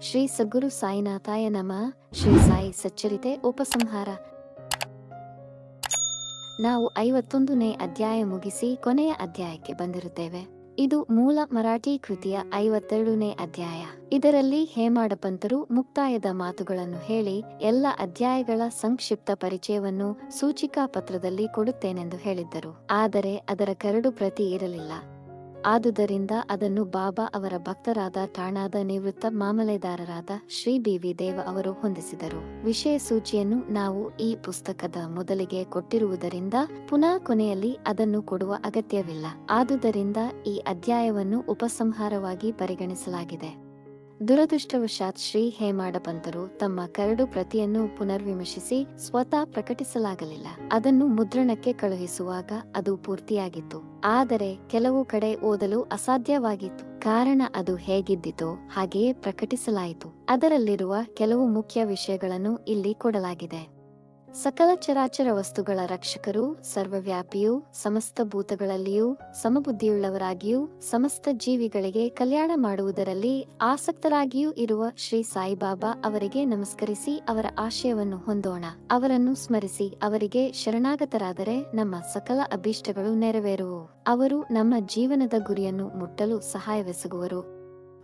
ಶ್ರೀ ಸದ್ಗುರು ಸಾಯಿನಾಥಾಯ ನಮ. ಶ್ರೀ ಸಾಯಿ ಸಚ್ಚರಿತೆ ಉಪಸಂಹಾರ. ನಾವು ಐವತ್ತೊಂದನೇ ಅಧ್ಯಾಯ ಮುಗಿಸಿ ಕೊನೆಯ ಅಧ್ಯಾಯಕ್ಕೆ ಬಂದಿರುತ್ತೇವೆ. ಇದು ಮೂಲ ಮರಾಠಿ ಕೃತಿಯ ಐವತ್ತೆರಡನೇ ಅಧ್ಯಾಯ. ಇದರಲ್ಲಿ ಹೇಮಾಡ ಪಂತರು ಮುಕ್ತಾಯದ ಮಾತುಗಳನ್ನು ಹೇಳಿ ಎಲ್ಲ ಅಧ್ಯಾಯಗಳ ಸಂಕ್ಷಿಪ್ತ ಪರಿಚಯವನ್ನು ಸೂಚಿಕಾ ಪತ್ರದಲ್ಲಿ ಕೊಡುತ್ತೇನೆಂದು ಹೇಳಿದ್ದರು. ಆದರೆ ಅದರ ಕರಡು ಪ್ರತಿ ಇರಲಿಲ್ಲ. ಆದುದರಿಂದ ಅದನ್ನು ಬಾಬಾ ಅವರ ಭಕ್ತರಾದ ಠಾಣಾದ ನಿವೃತ್ತ ಮಾಮಲೆದಾರರಾದ ಶ್ರೀ ಬಿವಿ ದೇವ ಅವರು ಹೊಂದಿಸಿದರು. ವಿಷಯ ಸೂಚಿಯನ್ನು ನಾವು ಈ ಪುಸ್ತಕದ ಮೊದಲಿಗೆ ಕೊಟ್ಟಿರುವುದರಿಂದ ಪುನಃ ಕೊನೆಯಲ್ಲಿ ಅದನ್ನು ಕೊಡುವ ಅಗತ್ಯವಿಲ್ಲ. ಆದುದರಿಂದ ಈ ಅಧ್ಯಾಯವನ್ನು ಉಪಸಂಹಾರವಾಗಿ ಪರಿಗಣಿಸಲಾಗಿದೆ. ದುರದೃಷ್ಟವಶಾತ್ ಶ್ರೀ ಹೇಮಾಡ ಪಂತರು ತಮ್ಮ ಕರಡು ಪ್ರತಿಯನ್ನು ಪುನರ್ವಿಮರ್ಶಿಸಿ ಸ್ವತಃ ಪ್ರಕಟಿಸಲಾಗಲಿಲ್ಲ. ಅದನ್ನು ಮುದ್ರಣಕ್ಕೆ ಕಳುಹಿಸುವಾಗ ಅದು ಪೂರ್ತಿಯಾಗಿತ್ತು. ಆದರೆ ಕೆಲವು ಕಡೆ ಓದಲು ಅಸಾಧ್ಯವಾಗಿತ್ತು. ಕಾರಣ ಅದು ಹೇಗಿದ್ದಿತೋ ಹಾಗೆಯೇ ಪ್ರಕಟಿಸಲಾಯಿತು. ಅದರಲ್ಲಿರುವ ಕೆಲವು ಮುಖ್ಯ ವಿಷಯಗಳನ್ನು ಇಲ್ಲಿ ಕೊಡಲಾಗಿದೆ. ಸಕಲ ಚರಾಚರ ವಸ್ತುಗಳ ರಕ್ಷಕರು, ಸರ್ವವ್ಯಾಪಿಯೂ, ಸಮಸ್ತ ಭೂತಗಳಲ್ಲಿಯೂ, ಸಮಬುದ್ಧಿಯುಳ್ಳವರಾಗಿಯೂ, ಸಮಸ್ತ ಜೀವಿಗಳಿಗೆ ಕಲ್ಯಾಣ ಮಾಡುವುದರಲ್ಲಿ ಆಸಕ್ತರಾಗಿಯೂ ಇರುವ ಶ್ರೀ ಸಾಯಿಬಾಬಾ ಅವರಿಗೆ ನಮಸ್ಕರಿಸಿ ಅವರ ಆಶಯವನ್ನು ಹೊಂದೋಣ. ಅವರನ್ನು ಸ್ಮರಿಸಿ ಅವರಿಗೆ ಶರಣಾಗತರಾದರೆ ನಮ್ಮ ಸಕಲ ಅಭೀಷ್ಟಗಳು ನೆರವೇರುವು. ಅವರು ನಮ್ಮ ಜೀವನದ ಗುರಿಯನ್ನು ಮುಟ್ಟಲು ಸಹಾಯವೆಸಗುವರು.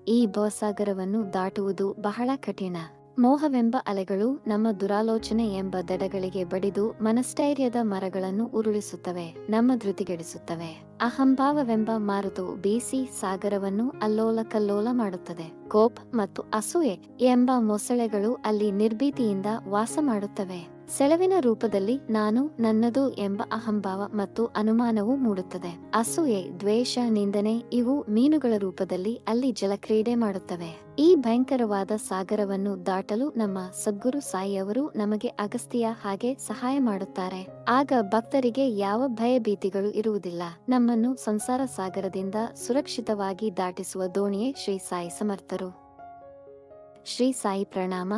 ಈ ಭವಸಾಗರವನ್ನು ದಾಟುವುದು ಬಹಳ ಕಠಿಣ. ಮೋಹವೆಂಬ ಅಲೆಗಳು ನಮ್ಮ ದುರಾಲೋಚನೆ ಎಂಬ ದಡಗಳಿಗೆ ಬಡಿದು ಮನಸ್ಥೈರ್ಯದ ಮರಗಳನ್ನು ಉರುಳಿಸುತ್ತವೆ, ನಮ್ಮ ಧೃತಿಗೆಡಿಸುತ್ತವೆ. ಅಹಂಭಾವವೆಂಬ ಮಾರುತವು ಬೀಸಿ ಸಾಗರವನ್ನು ಅಲ್ಲೋಲ ಕಲ್ಲೋಲ ಮಾಡುತ್ತದೆ. ಕೋಪ್ ಮತ್ತು ಅಸೂಯೆ ಎಂಬ ಮೊಸಳೆಗಳು ಅಲ್ಲಿ ನಿರ್ಭೀತಿಯಿಂದ ವಾಸ ಮಾಡುತ್ತವೆ. ಸೆಳವಿನ ರೂಪದಲ್ಲಿ ನಾನು ನನ್ನದು ಎಂಬ ಅಹಂಭಾವ ಮತ್ತು ಅನುಮಾನವು ಮೂಡುತ್ತದೆ. ಅಸೂಯೆ, ದ್ವೇಷ, ನಿಂದನೆ ಇವು ಮೀನುಗಳ ರೂಪದಲ್ಲಿ ಅಲ್ಲಿ ಜಲಕ್ರೀಡೆ ಮಾಡುತ್ತವೆ. ಈ ಭಯಂಕರವಾದ ಸಾಗರವನ್ನು ದಾಟಲು ನಮ್ಮ ಸದ್ಗುರು ಸಾಯಿಯವರು ನಮಗೆ ಅಗಸ್ತಿಯ ಹಾಗೆ ಸಹಾಯ ಮಾಡುತ್ತಾರೆ. ಆಗ ಭಕ್ತರಿಗೆ ಯಾವ ಭಯ ಭೀತಿಗಳು ಇರುವುದಿಲ್ಲ. ನಮ್ಮನ್ನು ಸಂಸಾರ ಸಾಗರದಿಂದ ಸುರಕ್ಷಿತವಾಗಿ ದಾಟಿಸುವ ದೋಣಿಯೇ ಶ್ರೀ ಸಾಯಿ ಸಮರ್ಥರು. ಶ್ರೀ ಸಾಯಿ ಪ್ರಣಾಮ.